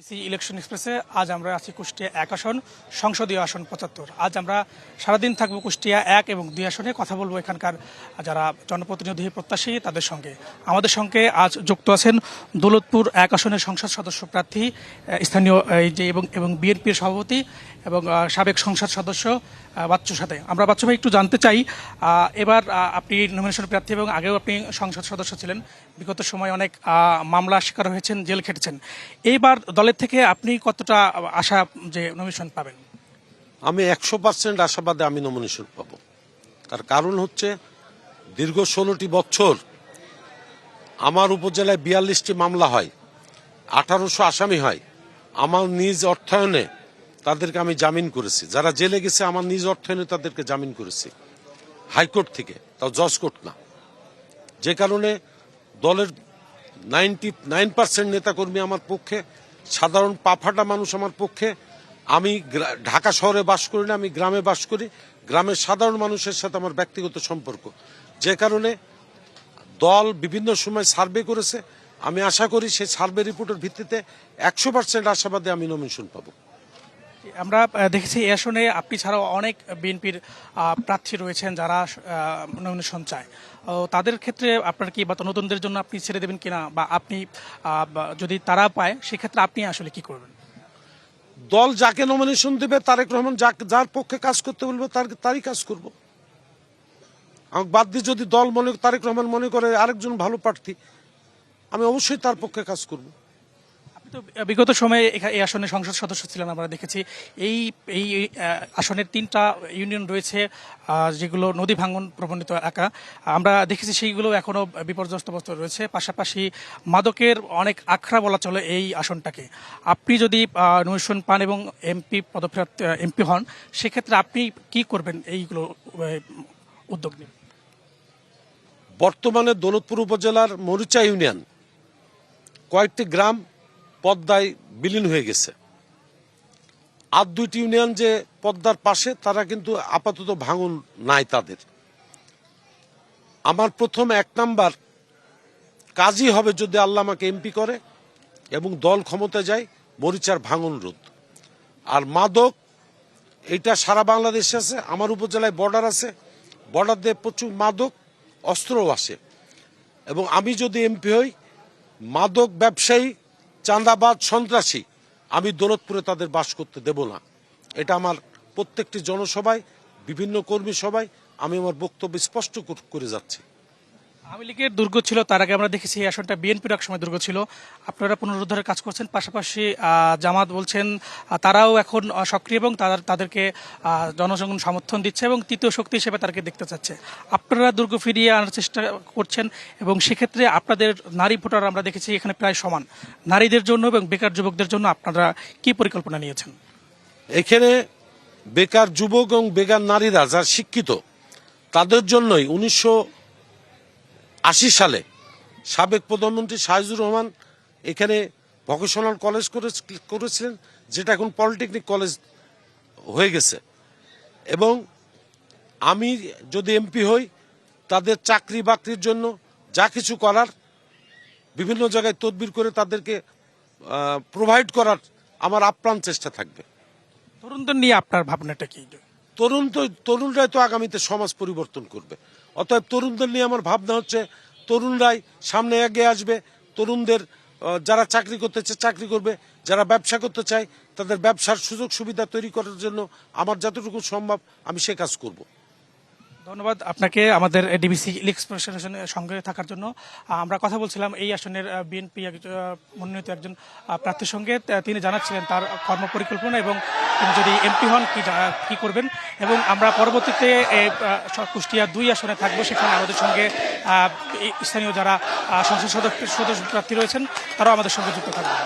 DBC election এক্সপ্রেসে আজ আমরা আছি কুষ্টিয়া এক আসন, সংসদীয় আসন পঁচাত্তর। আজ আমরা সারাদিন থাকব কুষ্টিয়া এক এবং দুই আসনে, কথা বলব এখানকার যারা জনপ্রতিনিধি প্রত্যাশী তাদের সঙ্গে। আমাদের সঙ্গে আজ যুক্ত আছেন দৌলতপুর এক আসনের সংসদ সদস্য প্রার্থী স্থানীয় এই যে এবং এবং বিএনপির সভাপতি এবং সাবেক সংসদ সদস্য বাচ্চুর সাথে। আমরা বাচ্চু ভাই একটু জানতে চাই এবার আপনি নমিনেশন প্রার্থী এবং আগেও আপনি সংসদ সদস্য ছিলেন। বিগত সময় অনেক মামলা শিকার হয়েছেন, জেল খেটেছেন। এইবার দলের থেকে আপনি কতটা আশা যে নমিনেশন পাবেন? আমি একশো পার্সেন্ট আশাবাদে আমি নমিনেশন পাবো। তার কারণ হচ্ছে, দীর্ঘ ষোলোটি বছর আমার উপজেলায় বিয়াল্লিশটি মামলা হয়, আঠারোশো আসামি হয়। আমার নিজ অর্থায়নে তাদেরকে আমি জামিন করেছি। যারা জেলে গেছে, আমার নিজ অর্থায়নে তাদেরকে জামিন করেছি। হাইকোর্ট থেকে, তাও জজ কোর্ট না। যে কারণে দলের নাইনটি নাইন পার্সেন্ট নেতাকর্মী আমার পক্ষে, সাধারণ পাফাটা মানুষ আমার পক্ষে। আমি ঢাকা শহরে বাস করি না, আমি গ্রামে বাস করি। গ্রামের সাধারণ মানুষের সাথে আমার ব্যক্তিগত সম্পর্ক। যে কারণে দল বিভিন্ন সময় সার্ভে করেছে। আমি আশা করি সেই সার্ভে রিপোর্টের ভিত্তিতে একশো পার্সেন্ট আশাবাদে আমি নমিনেশন পাবো। আমরা দেখেছি এই আসনে আপনি ছাড়াও অনেক বিএনপির প্রার্থী রয়েছেন যারা নমিনেশন চায়। তাদের ক্ষেত্রে আপনার কি বা নতুনদের জন্য আপনি ছেড়ে দেবেন কিনা বা আপনি যদি তারা পায়, সেক্ষেত্রে আপনি আসলে কি করবেন? দল যাকে নমিনেশন দেবে, তারেক রহমান যার পক্ষে কাজ করতে বলবে, তার, তারই কাজ করব। আমাকে বাদ দিয়ে যদি দল মনে, তারেক রহমান মনে করে আরেকজন ভালো প্রার্থী, আমি অবশ্যই তার পক্ষে কাজ করব। বিগত সময়ে এই আসনে সংসদ সদস্য ছিলেন আমরা দেখেছি। এই এই আসনের তিনটা ইউনিয়ন রয়েছে যেগুলো নদী ভাঙ্গন প্রবণিত এলাকা। আমরা দেখেছি সেইগুলো এখনও বিপর্যস্ত অবস্থায় রয়েছে। পাশাপাশি মাদকের অনেক আখড়া বলা চলে এই আসনটাকে। আপনি যদি নমিশন পান এবং এমপি, পদপ্রার্থী এমপি হন, সেক্ষেত্রে আপনি কি করবেন এইগুলো উদ্যোগ নিয়ে? বর্তমানে দৌলতপুর উপজেলার মরুচা ইউনিয়ন, কয়েকটি গ্রাম পদ্মায় বিলীন হয়ে গেছে। আর দুইটি ইউনিয়ন যে পদ্মার পাশে, তারা কিন্তু আপাতত ভাঙন নাই তাদের। আমার প্রথম এক নাম্বার কাজই হবে যদি আল্লাহ আমাকে এমপি করে এবং দল ক্ষমতা যায় মরিচার ভাঙন রোধ। আর মাদক, এটা সারা বাংলাদেশে আছে, আমার উপজেলায় বর্ডার আছে, বর্ডার দিয়ে প্রচুর মাদক, অস্ত্রও আসে। এবং আমি যদি এমপি হই, মাদক ব্যবসায়ী চাঁদাবাদ সন্ত্রাসী, আমি দৌলতপুরে তাদের বাস করতে দেব না। এটা আমার প্রত্যেকটি জনসভায়, বিভিন্ন কর্মী সভায় আমি আমার বক্তব্য স্পষ্ট করে যাচ্ছি। আওয়ামী লীগের দুর্গ ছিল তার আগে আমরা দেখেছি এই আসনটা বিএনপির এক সময় দুর্গ ছিল। আপনারা পুনরুদ্ধারের কাজ করছেন পাশাপাশি জামাত বলছেন তারাও এখন সক্রিয় এবং তাদের তাদেরকে আহ, সমর্থন দিচ্ছে এবং তৃতীয় শক্তি হিসেবে তাদেরকে দেখতে চাচ্ছে। আপনারা দুর্গ ফিরিয়ে আনার চেষ্টা করছেন এবং সেক্ষেত্রে আপনাদের নারী ভোটার আমরা দেখেছি এখানে প্রায় সমান। নারীদের জন্য এবং বেকার যুবকদের জন্য আপনারা কি পরিকল্পনা নিয়েছেন? এখানে বেকার যুবক এবং বেকার নারীরা যারা শিক্ষিত তাদের জন্যই উনিশশো আশি সালে সাবেক প্রধানমন্ত্রী শাহিজুর রহমান এখানে ভকেশনাল কলেজ করে- করেছিলেন যেটা এখন পলিটেকনিক কলেজ হয়ে গেছে। এবং আমি যদি এমপি হই তাদের চাকরি বাকরির জন্য যা কিছু করার বিভিন্ন জায়গায় তদবির করে তাদেরকে প্রোভাইড করার আমার আপ্রাণ চেষ্টা থাকবে। তরুণদের নিয়ে আপনার ভাবনাটা কি? তরুণ তো তরুণরাই তো আগামীতে সমাজ পরিবর্তন করবে। অতএব তরুণদের নিয়ে আমার ভাবনা হচ্ছে, তরুণরাই সামনে এগিয়ে আসবে। তরুণদের যারা চাকরি করতে চায়, চাকরি করবে। যারা ব্যবসা করতে চায়, তাদের ব্যবসার সুযোগ সুবিধা তৈরি করার জন্য আমার যতটুকু সম্ভব আমি সে কাজ করব। ধন্যবাদ আপনাকে আমাদের ডিবিসি এক্সপ্রেশনের সঙ্গে থাকার জন্য। আমরা কথা বলছিলাম এই আসনের বিএনপি মনোনীত একজন প্রার্থীর সঙ্গে। তিনি জানাচ্ছিলেন তার কর্ম পরিকল্পনা এবং তিনি যদি এমপি হন, কি কি করবেন? এবং আমরা পরবর্তীতে কুষ্টিয়া দুই আসনে থাকব। সেখানে আমাদের সঙ্গে স্থানীয় যারা সংসদ সদস্য সদস্য প্রার্থী রয়েছেন, তারাও আমাদের সঙ্গে যুক্ত থাকবেন।